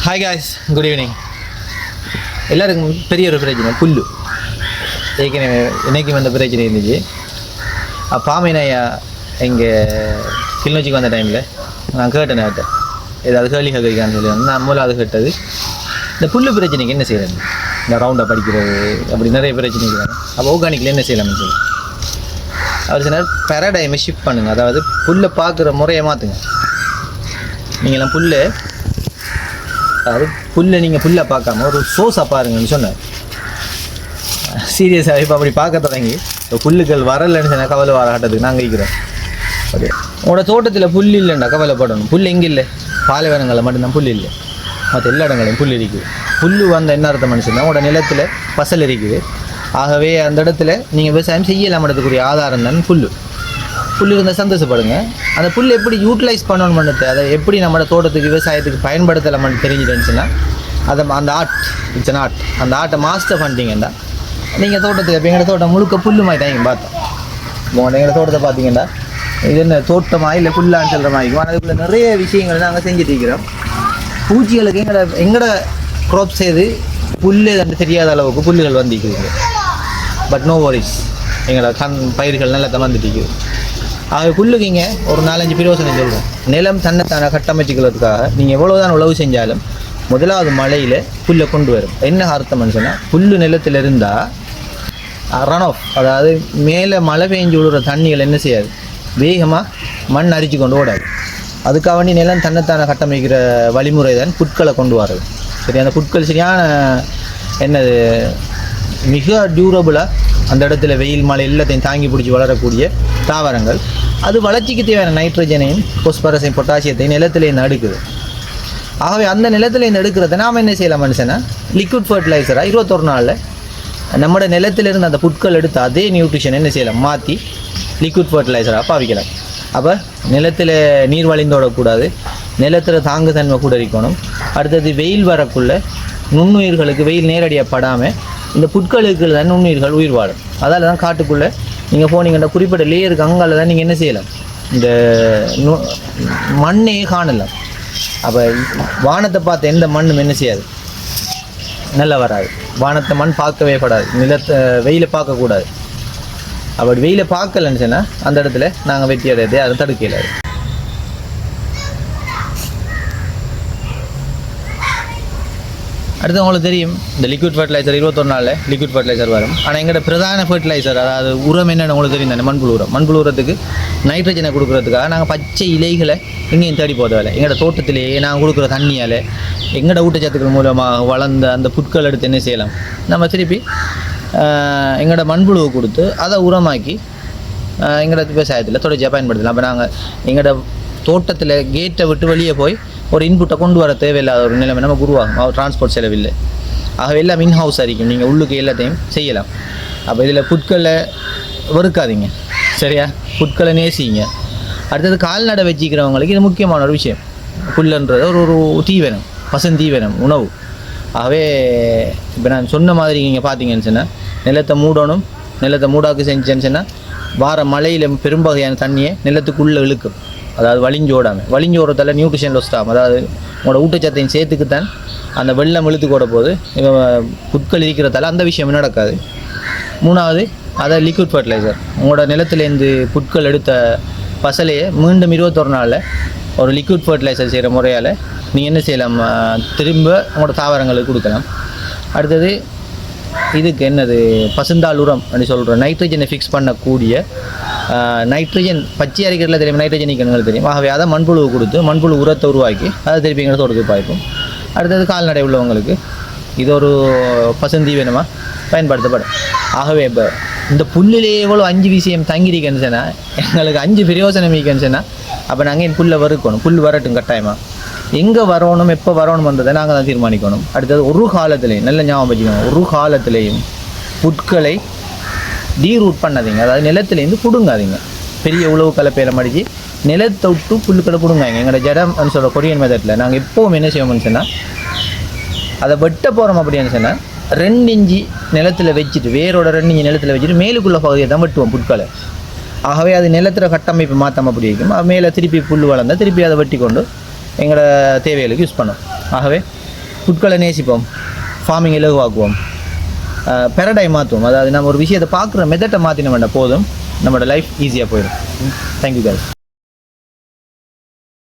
Hi guys good evening எல்லாருக்கும் பெரிய ஒரு பிரச்சனை புல்லு ஏற்கனவே இன்றைக்கும் வந்த பிரச்சனை இருந்துச்சு பாமினையா இங்கே கிளிநொச்சிக்கு வந்த டைமில் நான் கேட்டேன் அவர்கிட்ட ஏதாவது கேள்வி கேட்கறிக்கான்னு சொல்லி வந்து நான் மூலாவது கேட்டது இந்த புல்லு பிரச்சனைக்கு என்ன செய்யறது இந்த ரவுண்டாக படிக்கிறது அப்படி நிறைய பிரச்சனை இருக்கிறாங்க அப்போ ஆர்கானிக்கில் என்ன செய்யலாம்னு சொல்லி அவர் சொன்னார் பேரடைமை ஷிஃப்ட் பண்ணுங்க அதாவது புல்லை பார்க்குற முறையை மாற்றுங்க நீங்களாம் புல்லை அதாவது புல்லை நீங்கள் புல்லை பார்க்காம ஒரு சோஸாக பாருங்கன்னு சொன்னார். சீரியஸாக இப்போ அப்படி பார்க்க தொடங்கி. இப்போ புல்லுகள் வரலைன்னு சொன்னால் கவலை வராட்டத்துக்கு நாங்கள் இருக்கிறோம். ஓகே உங்களோட தோட்டத்தில் புல் இல்லைண்டா கவலைப்படணும். புல் எங்கே இல்லை? பாலைவனங்களில் மட்டும்தான் புல் இல்லை. மற்ற எல்லா இடங்களையும் புல் இருக்குது. புல் வந்த என்ன அர்த்தம் மனுஷன்னா உங்களோட நிலத்தில் பசல் இருக்குது. ஆகவே அந்த இடத்துல நீங்கள் விவசாயம் செய்யலாம் இடத்துக்குரிய ஆதாரம் தான் புல் புல் இருந்தால் சந்தோஷப்படுங்க. அந்த புல் எப்படி யூட்டிலைஸ் பண்ணணும்னு அதை எப்படி நம்மளோட தோட்டத்துக்கு விவசாயத்துக்கு பயன்படுத்தலாம்னு தெரிஞ்சிட்டுச்சுன்னா அதை அந்த ஆர்ட் இட்ஸ் அன் ஆர்ட் அந்த ஆர்ட்டை மாஸ்டர் பண்ணிட்டீங்கன்னா நீங்கள் தோட்டத்துக்கு இப்போ எங்களோட தோட்டம் முழுக்க புல்லு மாதிரி தான் பார்த்தோம். உங்களோட எங்களோட தோட்டத்தை பார்த்தீங்கன்னா இது என்ன தோட்டமாக இல்லை புல்லான்னு சொல்கிற மாதிரி இருக்கும். ஆனால் நிறைய விஷயங்கள் நாங்கள் செஞ்சுட்டு இருக்கிறோம். பூச்சிகளுக்கு எங்களோட எங்களோட க்ரோப் செய்து புல்லு தண்டு தெரியாத அளவுக்கு புல்லுகள் வந்திருக்குது. பட் நோ வரிஸ் எங்களோட கண் பயிர்கள் நல்லா தமந்துட்டு ஆக புல்லுக்கிங்க ஒரு நாலஞ்சு பிரயோசனம் சொல்கிறேன் நிலம் தன்னைத்தானே கட்டமைச்சிக்கிறதுக்காக நீங்கள் எவ்வளோதான் உழவு செஞ்சாலும் முதலாவது மழையில் புல்லை கொண்டு வரும். என்ன அர்த்தம்னு சொன்னால் புல்லு நிலத்தில் இருந்தால் ரன் ஆஃப் அதாவது மேலே மழை பெஞ்சு விழுற தண்ணிகள் என்ன செய்யாது? வேகமாக மண் அரிச்சு கொண்டு ஓடாது. அதுக்காக வேண்டி நிலம் தன்னைத்தான கட்டமைக்கிற வழிமுறை தான் புட்களை கொண்டு வர்றது. சரி அந்த புட்கள் சரியான என்னது மிக டியூரபுளாக அந்த இடத்துல வெயில் மழை எல்லாத்தையும் தாங்கி பிடிச்சி வளரக்கூடிய தாவரங்கள். அது வளர்ச்சிக்கு தேவையான நைட்ரஜனையும் பொஸ்பரஸையும் பொட்டாசியத்தையும் நிலத்திலேருந்து நடுக்குது ஆகவே அந்த நிலத்திலேருந்து எடுக்கிறத நாம் என்ன செய்யலாம் மனுஷனா? லிக்விட் ஃபர்டிலைசராக இருபத்தொரு நாளில் நம்மளோட நிலத்திலிருந்து அந்த புட்கள் எடுத்து அதே நியூட்ரிஷன் என்ன செய்யலாம்? மாற்றி லிக்விட் ஃபர்டிலைசராக பாவிக்கலாம். அப்போ நிலத்தில் நீர் வழிந்தோடக்கூடாது நிலத்தில் தாங்கு தன்மை கூட இருக்கணும். அடுத்தது வெயில் வரக்குள்ள நுண்ணுயிர்களுக்கு வெயில் நேரடியாக படாமல் இந்த புட்களுக்கு தான் நுண்ணுயிர்கள் உயிர் வாழும். அதால் தான் காட்டுக்குள்ளே நீங்கள் போனீங்கன்னா குறிப்பிட்ட லேயருக்கு அங்கால தான் நீங்கள் என்ன செய்யலாம்? இந்த மண்ணே காணலாம் அப்போ வானத்தை பார்த்த எந்த மண்ணும் என்ன செய்யாது? நல்லா வராது. வானத்தை மண் பார்க்கவே படாது நிலத்தை வெயிலை பார்க்கக்கூடாது அப்படி வெயிலை பார்க்கலன்னு சொன்னால் அந்த இடத்துல நாங்கள் வெட்டி அடையது அதை தடுக்கல அடுத்து உங்களுக்கு தெரியும் இந்த லிக்விட் ஃபர்டிலைசர் இருபத்தொரு நாளில் லிக்விட் ஃபர்டிலைசர் வரும். ஆனால் எங்களோட பிரதான ஃபர்டிலைசர் அதாவது உரம் என்னென்னு உங்களுக்கு தெரியும் தானே மண்புழு உரம். மண்புழு உரத்துக்கு நைட்ரஜனை கொடுக்கறதுக்காக நாங்கள் பச்சை இலைகளை எங்கேயும் தேடி போதவில்லை எங்களோட தோட்டத்திலேயே நாங்கள் கொடுக்குற தண்ணியால் எங்களோட ஊட்டச்சத்துக்கள் மூலமாக வளர்ந்த அந்த புட்கள் எடுத்து என்ன செய்யலாம்? நம்ம திருப்பி எங்களோட மண்புழுவை கொடுத்து அதை உரமாக்கி எங்களோட விவசாயத்தில் தொடர்ச்சியாக பயன்படுத்தலாம். அப்போ நாங்கள் எங்களோட தோட்டத்தில் கேட்டை விட்டு வெளியே போய் ஒரு இன்புட்டை கொண்டு வர தேவையில்லாத ஒரு நிலைமை நம்ம உருவாகும். அவர் டிரான்ஸ்போர்ட் செலவில்லை. ஆகவே எல்லாம் இன்ஹவுஸ் அறிக்கும் நீங்கள் உள்ளுக்கு எல்லாத்தையும் செய்யலாம். அப்போ இதில் புட்களை வெறுக்காதீங்க. சரியா? புட்களை நேசிங்க. அடுத்தது கால்நடை வச்சுக்கிறவங்களுக்கு இது முக்கியமான ஒரு விஷயம். புல்லுன்றது ஒரு ஒரு தீவனம். பசந்தீவனம் உணவு. ஆகவே இப்போ நான் சொன்ன மாதிரி நீங்கள் பார்த்தீங்கன்னு சொன்னால் நிலத்தை மூடணும் நிலத்தை மூடாக்கு செஞ்சேன்னு சொன்னால் வார மழையில் பெரும்பகையான தண்ணியை நிலத்துக்குள்ளே இழுக்கும். அதாவது வலிஞ்சோடாமல் வலிஞ்சோடத்தால் நியூட்ரிஷன் லொஸ்ட் ஆகும் அதாவது உங்களோட ஊட்டச்சத்தையும் சேர்த்துக்குத்தான் அந்த வெள்ளம் இழுத்து கூட போது புட்கள் இருக்கிறதால அந்த விஷயம் நடக்காது. மூணாவது அதை லிக்விட் ஃபர்டிலைசர் உங்களோட நிலத்துலேருந்து புட்கள் எடுத்த பசலையை மீண்டும் இருபத்தொரு நாளில் ஒரு லிக்விட் ஃபர்டிலைசர் செய்கிற முறையால் நீங்கள் என்ன செய்யலாம்? திரும்ப உங்களோட தாவரங்களுக்கு கொடுக்கலாம். அடுத்தது இதுக்கு என்னது? பசுந்தாள் உரம் அப்படின்னு சொல்கிற நைட்ரஜனை ஃபிக்ஸ் பண்ணக்கூடிய நைட்ரஜன் பச்சை அரைக்கிறதுல தெரியும் நைட்ரஜன் இக்கணுங்கள் தெரியும். ஆகவே அதை மண்புழு கொடுத்து மண்புழு உரத்தை உருவாக்கி அதை திருப்பி எங்களை தோட்டத்துக்கு பாய்ப்போம். அடுத்தது கால்நடை உள்ளவங்களுக்கு இது ஒரு பசுந்தீவனமாக பயன்படுத்தப்படும். ஆகவே இப்போ இந்த புல்லிலே எவ்வளோ அஞ்சு விஷயம் தங்கியிருக்கேன்னு சொன்னால் எங்களுக்கு அஞ்சு பிரயோசனம் இருக்குன்னு சொன்னால் அப்போ நாங்கள் என் புல்லை வறுக்கணும். புல் வரட்டும் கட்டாயமாக எங்கே வரணும் எப்போ வரணும்ன்றதை நாங்கள் தான் தீர்மானிக்கணும். அடுத்தது ஒரு காலத்திலையும் நல்ல ஞாபகம் வச்சுக்கணும் ஒரு காலத்திலையும் புட்களை டீரூட் பண்ணாதீங்க. அதாவது நிலத்துலேருந்து பிடுங்காதீங்க. பெரிய உழவு கலப்பையில் மடித்து நிலத்தை விட்டு புல்லுக்களை பிடுங்காங்க எங்களோட ஜடம்னு சொல்கிற கொரியன் மெத்தடில் நாங்கள் எப்போவும் என்ன செய்வோம்னு சொன்னால் அதை வெட்ட போகிறோம் அப்படின்னு சொன்னால் ரெண்டு இஞ்சி நிலத்தில் வச்சுட்டு வேரோட ரெண்டு இஞ்சி நிலத்தில் வச்சுட்டு மேலுக்குள்ள பகுதியை தான் வெட்டுவோம் புட்களை ஆகவே அது நிலத்தில் கட்டமைப்பு மாற்றாம அப்படி இருக்கும். அது மேலே திருப்பி புல் வளர்ந்தால் திருப்பி அதை வெட்டி கொண்டு எங்களோட தேவைகளுக்கு யூஸ் பண்ணோம். ஆகவே புட்களை நேசிப்போம். ஃபார்மிங் இலகுவாக்குவோம். பெரடை மாற்றுவோம் அதாவது நம்ம ஒரு விஷயத்தை பார்க்குற மெத்தட்டை மாற்றினோம்னா போதும். நம்மளோட லைஃப் ஈஸியாக போயிடும். Thank you case